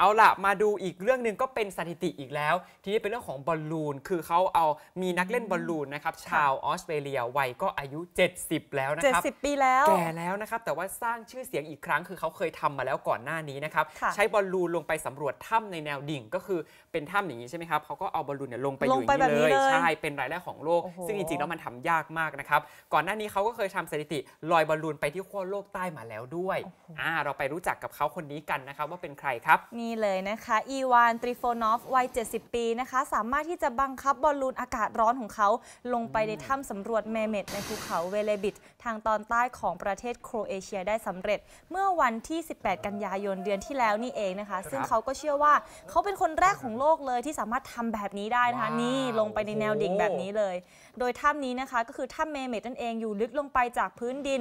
เอาล่ะ มาดูอีกเรื่องหนึ่งก็เป็นสถิติอีกแล้ว ทีนี้เป็นเรื่องของบอลลูน คือเขาเอามีนักเล่นบอลลูนนะครับชาวออสเตรเลียวัยก็อายุ 70 แล้วนะครับ70 ปีแล้ว แก่แล้วนะครับแต่ว่าสร้างชื่อเสียงอีกครั้ง คือเขาเคยทำมาแล้วก่อนหน้านี้นะครับค่ะใช้บอลลูนลงไปสำรวจถ้ำในแนวดิ่งก็คือเป็นถ้ำอย่างนี้ใช่ไหมครับเขาก็เอาบอลลูนเนี่ยลงไปอยู่ลงไปอย่างแบบนี้นี้เลยเลยใช่เป็นรายแรกของโลกโอ้โหซึ่งจริงๆแล้วมันทำยากมากนะครับก่อนหน้านี้เขาก็เคยทำสถิติลอยบอลลูนไปที่ขั้วโลกใต้มาแล้วด้วยอ่าเราไปรู้จักกับเขาคนนี้กันนะครับว่าเป็นใครครับนี่เลยนะคะอีวานตริโฟนอฟวัย 70 ปีนะคะ สามารถที่จะบังคับบอลลูนอากาศร้อนของเขา ลงไปในถ้ำสำรวจเมเมดในภูเขาเวเลบิด ทางตอนใต้ของประเทศโครเอเชียได้สำเร็จ เมื่อวันที่ 18 กันยายนเดือนที่แล้วนี่เองนะคะ ซึ่งเขาก็เชื่อว่าเขาเป็นคนแรกของโลกเลยที่สามารถทำแบบนี้ได้นะคะว้าวนี่ลงไปในแนวดิ่งโอ้โหแบบนี้เลย โดยถ้ำนี้นะคะก็คือถ้ำเมเมดนั่นเองอยู่ลึกลงไปจากพื้นดิน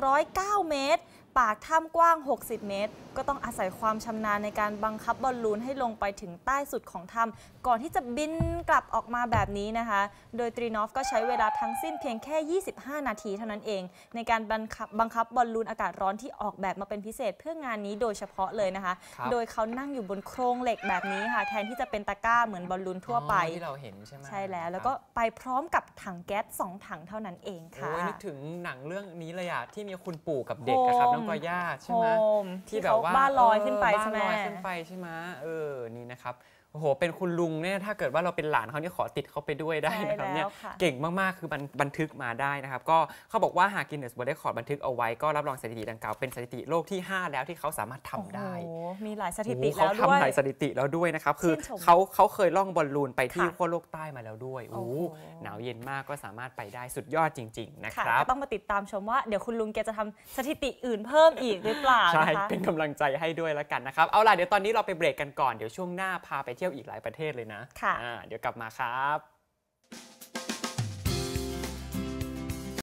209 เมตร ปากถ้ำกว้าง 60 เมตร ก็ต้องอาศัยความชำนาญในการบังคับบอลลูนให้ลงไปถึงใต้สุดของถ้ำก่อนที่จะบินกลับออกมาแบบนี้นะคะ โดยตรีนอฟก็ใช้เวลาทั้งสิ้นเพียงแค่ 25 นาทีเท่านั้นเอง ในการบังคับบังคับบอลลูนอากาศร้อนที่ออกแบบมาเป็นพิเศษเพื่องานนี้โดยเฉพาะเลยนะคะครับโดยเขานั่งอยู่บนโครงเหล็กแบบนี้ค่ะ แทนที่จะเป็นตะกร้าเหมือนบอลลูนทั่วไปอ๋อที่เราเห็นใช่ไหมใช่แล้วแล้วก็ไปพร้อมกับถังแก๊สสองถังเท่านั้นเองค่ะโอ้ยนึกถึงหนังเรื่องนี้เลยอะที่มีคุณปู่กับเด็กอะครับโฮมน้องกอย่าใช่โฮไหมมที่ที่แบบเขาว่าบ้านลอยขึ้นไปเออใช่ไหมบ้านลอยขึ้นไปใช่ไหมเออนี่นะครับ โอ้โห เป็นคุณลุงเนี่ยถ้าเกิดว่าเราเป็นหลานเขานี่ขอติดเขาไปด้วยได้นะครับใช่แล้วเนี่ยค่ะเก่งมากๆ คือบันบันทึกมาได้นะครับ ก็เขาบอกว่าหากกินเนสบอร์ดคอร์ดบันทึกเอาไว้ก็รับรองสถิติดังกล่าวเป็นสถิติโลกที่ 5 แล้วที่เขาสามารถทำได้โอ้โหมีหลายสถิติโอ้โหแล้วเขาด้วยทำหลายสถิติแล้วด้วยนะครับ คือชื่นชมเขาเขาเคยล่องบอลลูนไปที่ค่ะขั้วโลกใต้มาแล้วด้วยโอ้โอ้โหหนาวเย็นมากก็สามารถไปได้สุดยอดจริง ๆ นะคค่ะรับก็ต้องมาติดตามชมว่าเดี๋ยวคุณลุงแกจะทำสถิติอื่นเพิ่มอีกหรือเปล่าใช่นะคะเป็นกำลังใจให้ด้วยแล้วกันนะครับเอาล่ะเดี๋ยวตอนนี้เราไปเบรกกันก่อนเดี๋ยวช่วงหน้าพาไปเที่ยวอีกหลายประเทศเลยนะค่ะอ่าเดี๋ยวกลับมาครับ